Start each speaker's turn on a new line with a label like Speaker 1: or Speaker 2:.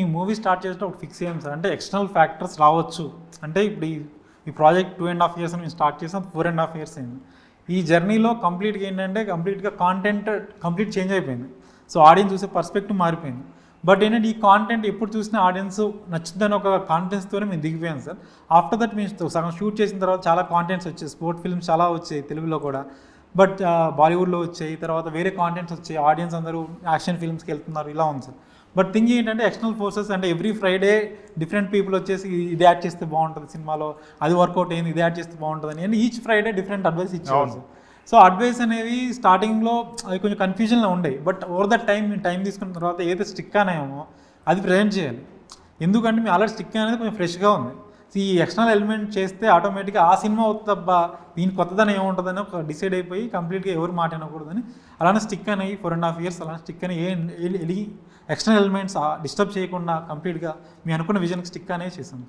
Speaker 1: మీ movie start చేస్తే ఒకటి fix చేయం సార్. అంటే ఎక్స్టర్నల్ ఫ్యాక్టర్స్ రావచ్చు. అంటే ఇప్పుడు ఈ ఈ project two and half years మేము స్టార్ట్ చేసాం ఫోర్ అండ్ హాఫ్ ఇయర్స్ అయింది. ఈ జర్నీలో కంప్లీట్గా ఏంటంటే కంప్లీట్గా కాంటెంట్ కంప్లీట్ చేంజ్ అయిపోయింది. సో ఆడియన్స్ చూసే పర్స్పెక్టివ్ మారిపోయింది. బట్ ఏంటంటే ఈ కాంటెంట్ ఎప్పుడు చూసినా ఆడియన్స్ నచ్చుద్దని ఒక కాన్ఫిడెన్స్తోనే మేము దిగిపోయాం సార్. ఆఫ్టర్ దట్ మేము సగం షూట్ చేసిన తర్వాత చాలా కాంటెంట్స్ వచ్చాయి. స్పోర్ట్ ఫిల్మ్స్ చాలా వచ్చాయి తెలుగులో కూడా. బట్ బాలీవుడ్లో వచ్చాయి తర్వాత వేరే కాంటెంట్స్ వచ్చాయి ఆడియన్స్ అందరూ యాక్షన్ ఫిల్మ్స్కి వెళ్తున్నారు ఇలా ఉంది సార్. బట్ థింగ్ ఏంటంటే ఎక్స్టర్నల్ ఫోర్సెస్ అంటే ఎవ్రీ ఫ్రైడే డిఫరెంట్ పీపుల్ వచ్చేసి ఇది యాడ్ చేస్తే బాగుంటుంది సినిమాలో అది వర్కౌట్ అయింది ఇది యాడ్ చేస్తే బాగుంటుంది అని ఈచ్ ఫ్రైడే డిఫరెంట్ అడ్వైస్ ఇచ్చేవాళ్ళు సార్. సో అడ్వైస్ అనేవి స్టార్టింగ్లో అవి కొంచెం కన్ఫ్యూజన్లో ఉండే బట్ ఓవర్ ద టైం మేము టైం తీసుకున్న తర్వాత ఏదైతే స్టిక్ అనేమో అది ప్రజెంట్ చేయాలి. ఎందుకంటే మీ ఆల్రెడీ స్టిక్ అనేది కొంచెం ఫ్రెష్గా ఉంది. ఈ ఎక్స్టర్నల్ ఎలిమెంట్ చేస్తే ఆటోమేటిక్గా ఆ సినిమా అవుతుందబ్బా దీని కొత్తదనం ఏముంటుందని ఒక డిసైడ్ అయిపోయి కంప్లీట్గా ఎవరు మాట వినకూడదని. అలానే స్టిక్ అనేవి ఫోర్ అండ్ హాఫ్ ఇయర్స్ అలానే స్టిక్ అని ఏ ఎలిగి ఎక్స్టర్నల్ ఎలిమెంట్స్ డిస్టర్బ్ చేయకుండా కంప్లీట్గా మీ అనుకున్న విజన్కి స్టిక్ అనేది చేసాం